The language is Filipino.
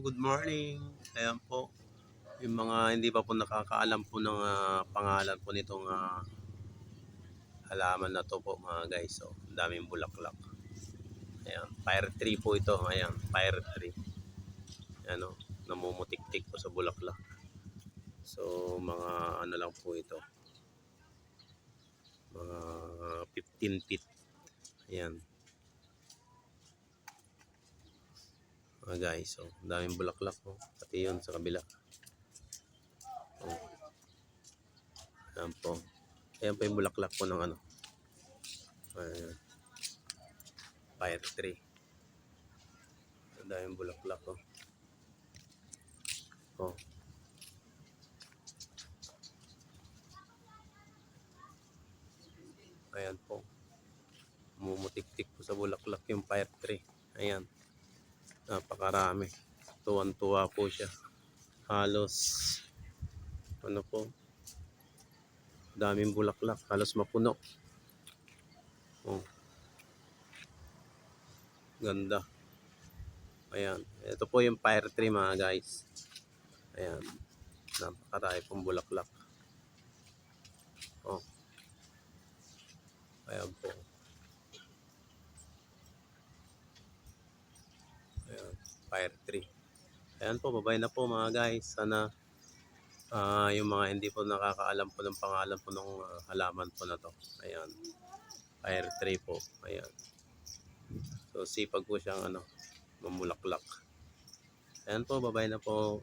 good morning. Ayan po, yung mga hindi pa po nakakaalam po ng ah, pangalan po nitong ah, halaman na to po mga guys. So, daming bulaklak. Ayan, fire tree po ito. Ayan, fire tree. Ayan o, namumutik-tik po sa bulaklak. So, mga ano lang po ito. Mga 15 feet. Ayan. Mga guys. So, ang daming bulaklak po. Pati yun sa kabila. Oh. Ayan po. Ayan po yung bulaklak po ng ano. Ayan. Fire tree. Ang daming bulaklak po. Oh. Ayan po. Mumutik-tik po sa bulaklak yung fire tree. Ayan napakarami. Tuwan-tuwa po siya. Halos ano po daming bulaklak. Halos mapuno. Oh. ganda. Ayan. Ito po yung fire tree mga guys. Ayan. Napakarami pong bulaklak. Oh. Ayan po Ayan, fire tree. Ayan po, babay na po mga guys. Sana ah, yung mga hindi po nakakaalam po ng pangalan po ng ah, halaman po na to. Ayan, fire tree po. Ayan. So, sipag po siyang ano, mamulaklak. Ayan po, babay na po.